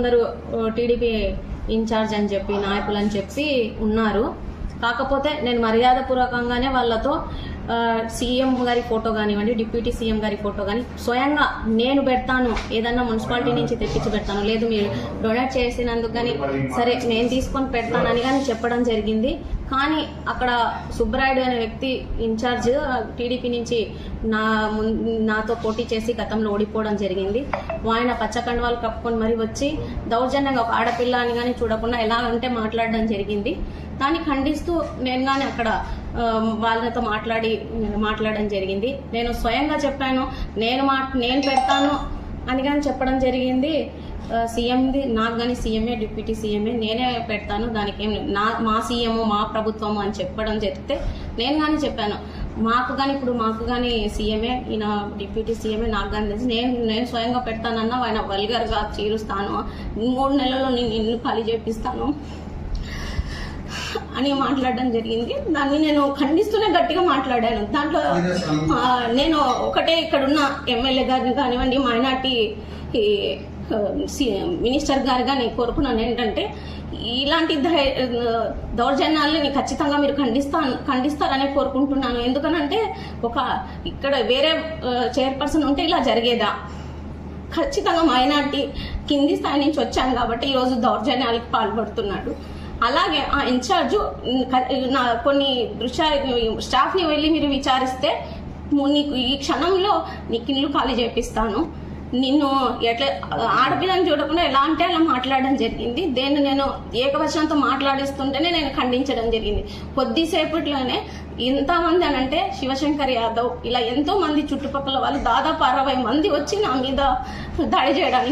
కొందరు TDP incharge అని చెప్పి నాయకులు అని చెప్పి ఉన్నారు. కాకపోతే నేను మర్యాదపూర్వకంగానే వాళ్ళతో సీఎం గారి ఫోటో కానివ్వండి డిప్యూటీ సీఎం గారి ఫోటో కానీ స్వయంగా నేను పెడతాను. ఏదన్నా మున్సిపాలిటీ నుంచి తెప్పించి పెడతాను. లేదు మీరు డొనేట్ చేసినందుకు కానీ సరే నేను తీసుకొని పెడతానని కానీ చెప్పడం జరిగింది. కానీ అక్కడ సుబ్బరాయుడు అనే వ్యక్తి ఇన్ఛార్జ్ టీడీపీ నుంచి నా నాతో పోటీ చేసి గతంలో ఓడిపోవడం జరిగింది. ఆయన పచ్చకండవాలు కప్పుకొని మరి వచ్చి దౌర్జన్యంగా ఒక ఆడపిల్ల అని కానీ చూడకుండా ఎలా అంటే మాట్లాడడం జరిగింది. దాన్ని ఖండిస్తూ నేను కానీ అక్కడ వాళ్ళతో మాట్లాడి మాట్లాడడం జరిగింది. నేను స్వయంగా చెప్పాను నేను మా నేను పెడతాను అని కానీ చెప్పడం జరిగింది. సీఎంది నాకు కానీ సీఎంఏ డిప్యూటీ సీఎంఏ నేనే పెడతాను. దానికి ఏం నా మా సీఎం మా ప్రభుత్వము అని చెప్పడం జరిగితే నేను కానీ చెప్పాను. మాకు కానీ ఇప్పుడు మాకు కానీ సీఎంఏ ఈయన డిప్యూటీ సీఎంఏ నాకు కానీ తెలిసి. నేను నేను స్వయంగా పెడతానన్నా ఆయన వల్గర్గా చీరుస్తాను. మూడు నెలల్లో నేను ఇల్లు ఖాళీ చేపిస్తాను. అని మాట్లాడడం జరిగింది. దాన్ని నేను ఖండిస్తూనే గట్టిగా మాట్లాడాను. దాంట్లో నేను ఒకటే ఇక్కడ ఉన్న ఎమ్మెల్యే గారిని కానివ్వండి మైనార్టీ సి- మినిస్టర్ గారు కానీ కోరుకున్నాను ఏంటంటే ఇలాంటి దౌర్జన్యాలని ఖచ్చితంగా మీరు ఖండిస్తా ఖండిస్తారనే కోరుకుంటున్నాను. ఎందుకనంటే ఒక ఇక్కడ వేరే చైర్పర్సన్ ఉంటే ఇలా జరిగేదా? ఖచ్చితంగా మైనార్టీ కింది స్థాయి నుంచి వచ్చాను కాబట్టి ఈరోజు దౌర్జన్యాలకు పాల్పడుతున్నాడు. అలాగే ఆ ఇన్ఛార్జ్ నా కొన్ని దృశ్యాలు స్టాఫ్ని వెళ్ళి మీరు విచారిస్తే నీకు ఈ క్షణంలో నీకు ఇల్లు ఖాళీ చేపిస్తాను. నిన్ను ఎట్లా ఆడపిల్లని చూడకుండా ఎలా అంటే అలా మాట్లాడడం జరిగింది. దేన్ని నేను ఏకవచనంతో మాట్లాడిస్తుంటేనే నేను ఖండించడం జరిగింది. కొద్దిసేపట్లోనే ఎంతమంది అని అంటే శివశంకర్ యాదవ్ ఇలా ఎంతో మంది చుట్టుపక్కల వాళ్ళు దాదాపు అరవై మంది వచ్చి నా మీద దాడి చేయడానికి